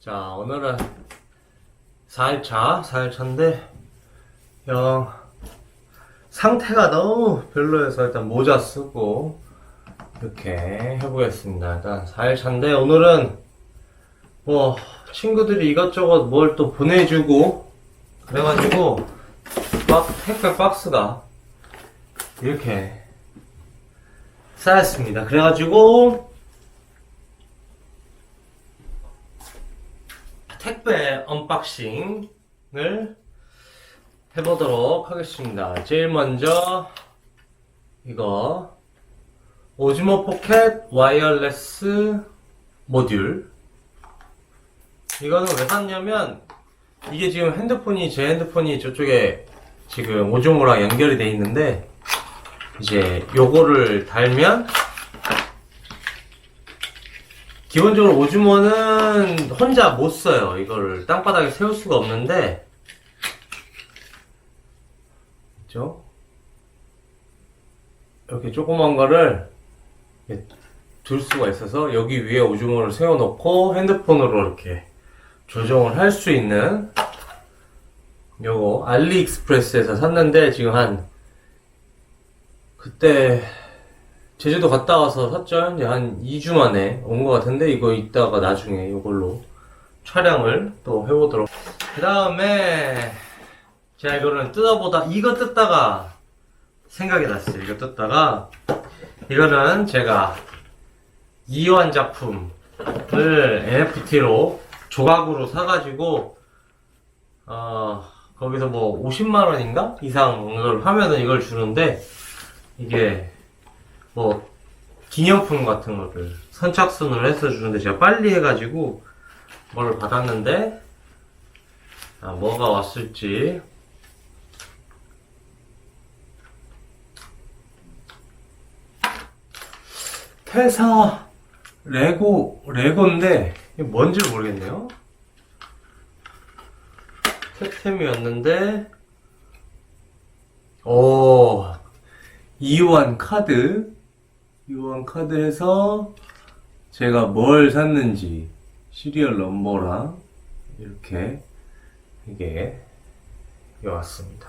자, 오늘은 4일차, 4일차인데, 영, 상태가 너무 별로여서 일단 모자 쓰고, 이렇게 해보겠습니다. 일단 4일차인데, 오늘은, 뭐, 친구들이 이것저것 뭘 또 보내주고, 그래가지고, 박, 택배 박스가, 이렇게, 쌓였습니다. 그래가지고, 택배 언박싱을 해보도록 하겠습니다. 제일 먼저 이거 오즈모 포켓 와이어레스 모듈 이거는 왜 샀냐면 이게 지금 핸드폰이 제 핸드폰이 저쪽에 지금 오즈모랑 연결이 돼 있는데 이제 요거를 달면 기본적으로 오즈모는 혼자 못 써요. 이거를 땅바닥에 세울 수가 없는데, 그죠? 이렇게 조그만 거를 둘 수가 있어서 여기 위에 오즈모를 세워놓고 핸드폰으로 이렇게 조정을 할 수 있는 요거 알리익스프레스에서 샀는데 지금 한 그때 제주도 갔다 와서 샀죠. 이제 한 2주 만에 온 것 같은데, 이거 이따가 나중에 이걸로 촬영을 또 해보도록. 그 다음에, 제가 이거는 뜯어보다, 이거 뜯다가 생각이 났어요. 이거 뜯다가, 이거는 제가 이완 작품을 NFT로 조각으로 사가지고, 어, 거기서 뭐 50만 원인가? 이상을 하면은 이걸 주는데, 이게, 뭐 기념품 같은 거를 선착순을 해서 주는데 제가 빨리 해가지고 뭘 받았는데 아, 뭐가 왔을지. 퇴사 레고 레고인데 이게 뭔지 모르겠네요. 템템이었는데 오 이완 카드 이완 카드에서 제가 뭘 샀는지 시리얼 넘버랑 이렇게 이게 왔습니다.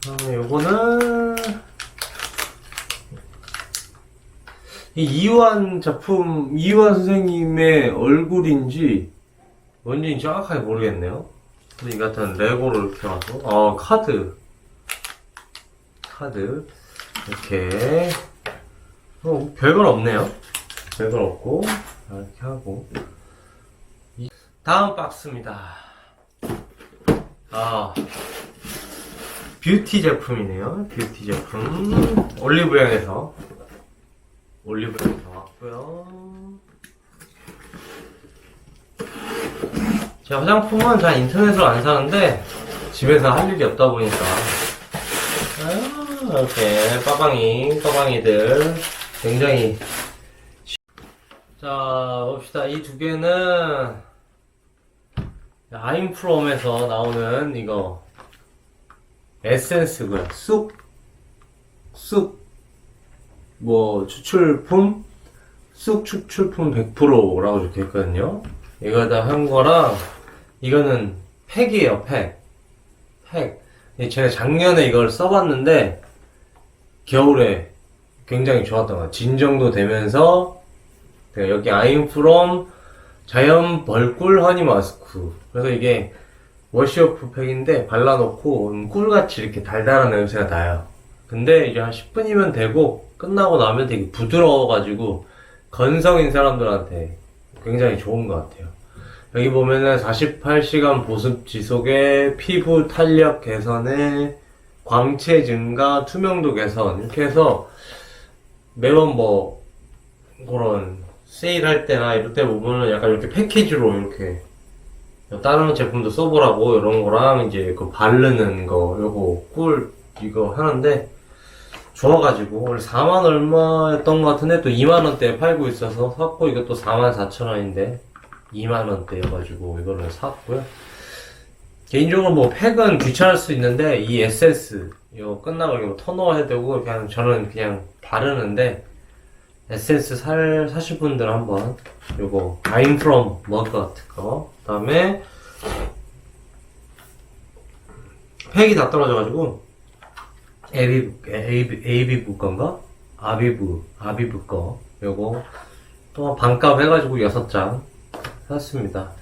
그다음에 요거는 이 이완 작품 이완 선생님의 얼굴인지 뭔지 정확하게 모르겠네요. 근데 이 같은 레고를 이렇게 와서 어 카드 카드 이렇게 어, 별건 없네요. 별건 없고 이렇게 하고 이- 다음 박스입니다. 아 뷰티 제품이네요. 뷰티 제품 올리브영에서 올리브영에서 왔고요. 제 화장품은 잘 인터넷으로 안 사는데 집에서 할 일이 없다 보니까 아, 이렇게 빠방이 빠방이들 굉장히 자 봅시다. 이 두 개는 아임 프롬에서 나오는 이거. 에센스고요. 쑥쑥. 뭐 추출품? 쑥 추출품 100%라고 적혀 있거든요. 이거 다 한 거랑 이거는 팩이에요 팩. 팩. 이 제가 작년에 이걸 써봤는데 겨울에 굉장히 좋았던 것 같아요. 진정도 되면서 내가 여기 아임프롬 자연 벌꿀 허니 마스크 그래서 이게 워시오프 팩인데 발라놓고 음, 꿀같이 이렇게 달달한 냄새가 나요. 근데 이제 한 10분이면 되고 끝나고 나면 되게 부드러워가지고 건성인 사람들한테 굉장히 좋은 것 같아요. 여기 보면은 48시간 보습 지속에 피부 탄력 개선에 광채 증가, 투명도 개선 이렇게 해서 매번 뭐 그런 세일할 때나 이럴 때 보면은 약간 이렇게 패키지로 이렇게 다른 제품도 써보라고 이런 거랑 이제 그 바르는 거 요거 꿀 이거 하는데 좋아가지고 원래 4만 얼마였던 것 같은데 또 2만 원대에 팔고 있어서 샀고 이것도 4만 4천 원인데 2만 원대여가지고 이거를 샀고요. 개인적으로 뭐 팩은 귀찮을 수 있는데 이에 이거 끝나고 이거 토너해야 되고 그냥 저는 그냥 바르는데 에센스 살, 사실 분들 한번 요거 I'm from 머그 거. 그다음에 팩이 다 떨어져가지고 에비 에이비 에이비부 건가? 아비부 아비부 거. 요거 또 반값 해가지고 여섯 장 샀습니다.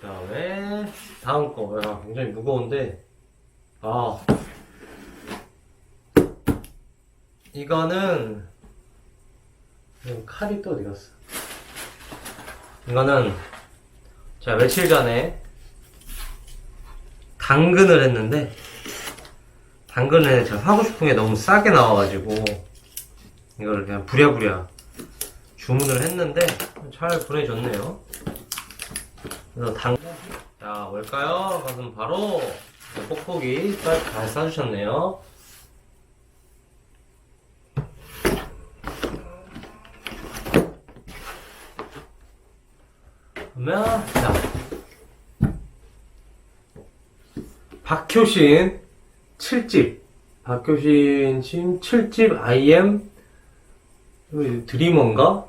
그다음에 다음 거. 야, 굉장히 무거운데 아 이거는 이거 칼이 또 어디 갔어? 이거는 제가 며칠 전에 당근을 했는데 당근을 제가 사고 싶은 게 너무 싸게 나와가지고 이거를 그냥 부랴부랴 주문을 했는데 잘 보내줬네요. 그래서 당근 자 뭘까요? 그럼 바로 뽁뽁이 잘, 잘 싸주셨네요. 그러면 자 박효신 7집 박효신 신 7집 I am 드리머인가?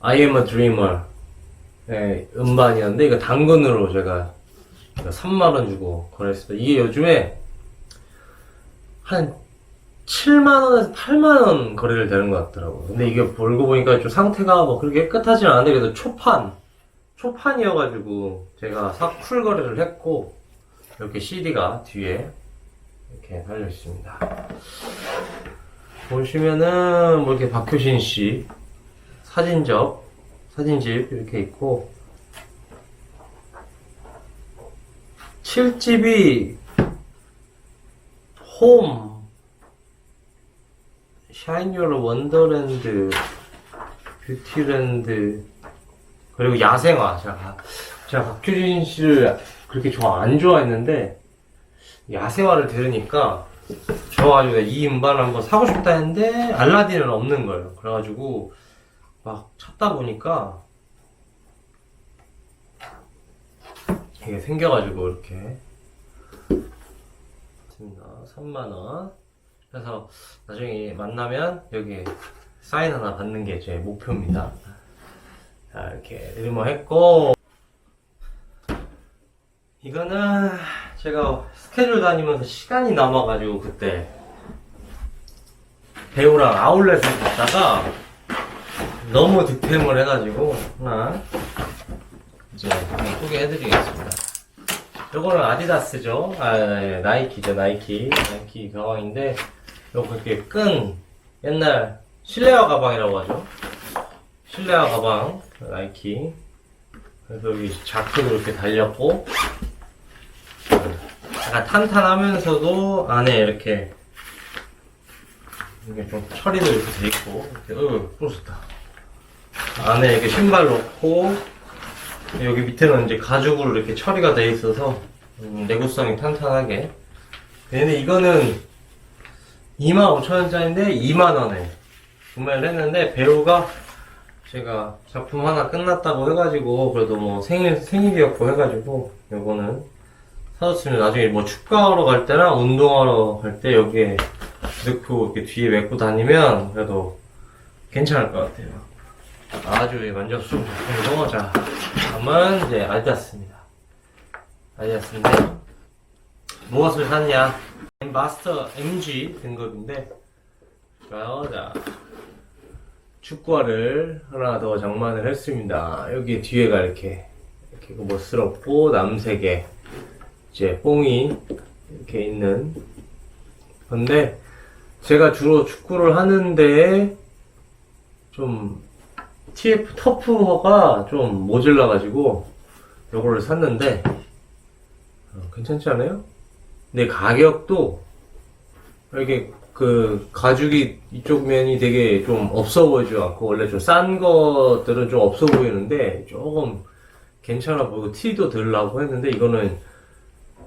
I am a dreamer 네, 음반이었는데 이거 당근으로 제가 3만원 주고 거래했습니다 이게 요즘에 한 7만원에서 8만원 거래를 되는 것 같더라고요 근데 이게 볼고 보니까 좀 상태가 뭐 그렇게 깨끗하진 않은데 그래도 초판 초판이어가지고 제가 싹풀 거래를 했고 이렇게 CD가 뒤에 이렇게 달려 있습니다. 보시면은 뭐 이렇게 박효신 씨 사진접 사진집 이렇게 있고 7집이 홈 샤인 유어 원더랜드 뷰티랜드 그리고 야생화 제가 제가 박효신 씨를 그렇게 좋아 안 좋아했는데 야생화를 들으니까 좋아가지고 이 음반을 한번 사고 싶다 했는데 알라딘은 없는 거예요. 그래가지고 막 찾다 보니까 이게 생겨가지고 이렇게 있습니다. 3만 원. 그래서 나중에 만나면 여기 사인 하나 받는 게 제 목표입니다. 자 이렇게 리머 했고 이거는 제가 스케줄 다니면서 시간이 남아가지고 그때 배우랑 아울렛을 갔다가 너무 득템을 해가지고 하나 이제 소개해드리겠습니다. 요거는 아디다스죠. 아, 예, 나이키죠, 나이키. 나이키 가방인데, 요거 이렇게 끈, 옛날 실내화 가방이라고 하죠. 실내화 가방, 나이키. 그래서 여기 자크도 이렇게 달렸고, 약간 탄탄하면서도 안에 이렇게, 이게 좀 처리도 이렇게 돼 있고, 이렇게, 어, 부럽다. 안에 이렇게 신발 넣고, 여기 밑에는 이제 가죽으로 이렇게 처리가 돼 있어서, 음, 내구성이 탄탄하게. 근데 이거는 25,000원짜리인데 2만원에 구매를 했는데, 배우가 제가 작품 하나 끝났다고 해가지고 그래도 뭐 생일 생일이었고 해가지고 요거는 사줬습니다. 나중에 뭐 축구하러 갈 때나 운동하러 갈 때 여기에 넣고 이렇게 뒤에 메고 다니면 그래도 괜찮을 것 같아요. 아주 만족스러운 작품이고 자 다음은 이제 아디다스입니다. 아디다스인데 무엇을 샀냐? 마스터 MG 등급인데. 자 축구화를 하나 더 장만을 했습니다. 여기 뒤에가 이렇게 이렇게 멋스럽고 남색의 이제 뽕이 이렇게 있는 건데 제가 주로 축구를 하는데 좀 TF 터프가 좀 모질라 가지고 요거를 샀는데 어, 괜찮지 않아요? 근데 가격도 이렇게 그 가죽이 이쪽 면이 되게 좀 없어 보이지 않고 원래 좀 싼 것들은 좀 없어 보이는데 조금 괜찮아 보이고 티도 덜 나고 했는데 이거는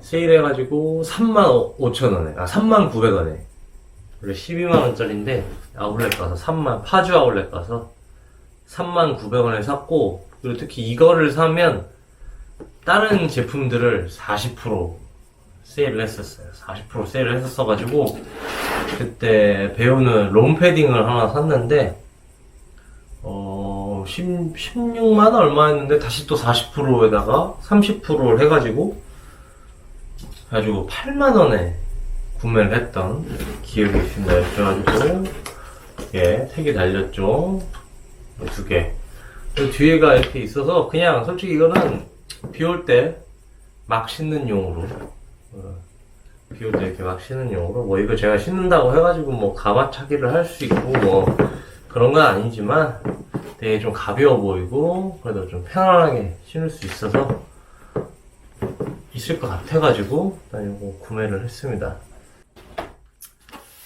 세일해가지고 3만 5천 원에 아 3만 9백 원에 원래 12만 원짜리인데 아울렛 가서 3만 파주 아울렛 가서 3만 9백 원에 샀고 그리고 특히 이거를 사면 다른 제품들을 40% 세일을 했었어요. 40% 세일을 했었어가지고 그때 배우는 롬 패딩을 하나 샀는데 어 10, 16만 원 얼마 했는데 다시 또 40%에다가 30%를 해가지고 가지고 8만 원에 구매를 했던 기억이 있습니다. 그래가지고 예 택이 달렸죠 두 개. 그리고 뒤에가 이렇게 있어서 그냥 솔직히 이거는 비 올 때막 신는 용으로 어, 비올 때 이렇게 막 신는 용으로 뭐 이거 제가 신는다고 해가지고 뭐 가마차기를 할 수 있고 뭐 그런 건 아니지만 되게 좀 가벼워 보이고 그래도 좀 편안하게 신을 수 있어서 있을 것 같아가지고 일단 이거 구매를 했습니다.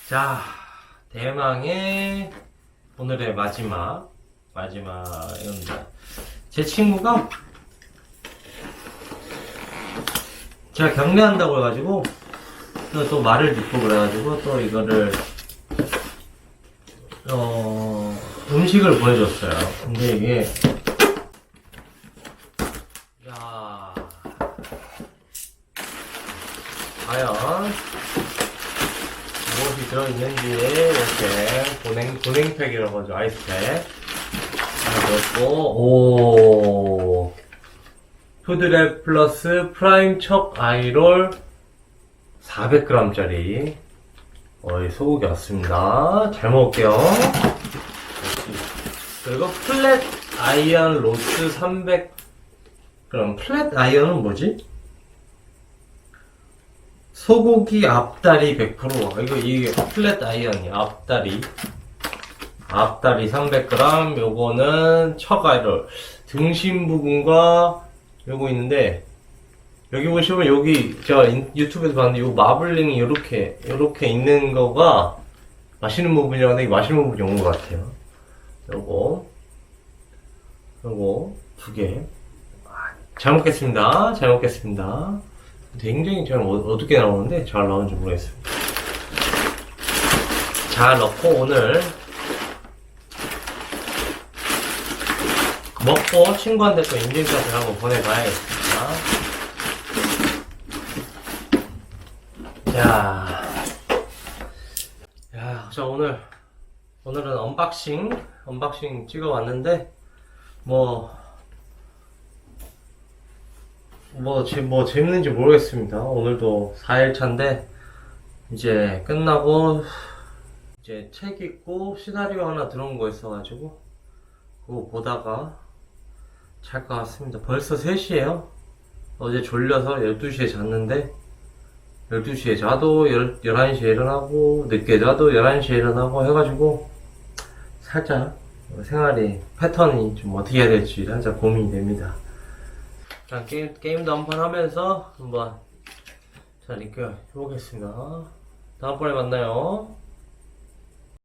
자 대망의 오늘의 마지막 마지막입니다. 제 친구가 제가 경례한다고 해가지고 또, 또 말을 듣고 그래가지고 또 이거를 어 음식을 보내줬어요. 근데 이게 야 과연 무엇이 들어있는지 이렇게 보냉 보냉팩이라고 하죠 아이스팩 넣고 오. 푸드랩 플러스 프라임 척 아이롤 400g짜리. 어이 소고기 왔습니다. 잘 먹을게요. 그리고 플랫 아이언 로스 300 그럼 플랫 아이언은 뭐지? 소고기 앞다리 100% 이거 이게 플랫 아이언이 앞다리 앞다리 300g 요거는 척아이롤 등심 부분과 요거 있는데 여기 보시면 여기 제가 인- 유튜브에서 봤는데 요 마블링이 요렇게 요렇게 있는 거가 맛있는 부분이라는데 이 맛있는 부분이 온 것 같아요. 요거. 요거 두 개. 잘 먹겠습니다. 잘 먹겠습니다. 굉장히 잘 어- 어둡게 나오는데 잘 나오는지 모르겠습니다 잘 넣고 오늘 먹고 친구한테 또 인증샷을 한번 보내봐야겠습니다. 야, 야, 저 오늘 오늘은 언박싱 언박싱 찍어왔는데 뭐. 뭐, 재, 뭐, 재밌는지 모르겠습니다. 오늘도 4일차인데, 이제 끝나고, 이제 책 읽고, 시나리오 하나 들어온 거 있어가지고, 그거 보다가 잘 것 같습니다. 벌써 3시에요. 어제 졸려서 12시에 잤는데 12시에 자도 10, 11시에 일어나고 늦게 자도 11시에 일어나고 해가지고 살짝 생활이 패턴이 좀 어떻게 해야 될지 살짝 고민이 됩니다. 자, 게임, 게임도 한번 하면서 한번 잘 이겨 해보겠습니다. 다음번에 만나요.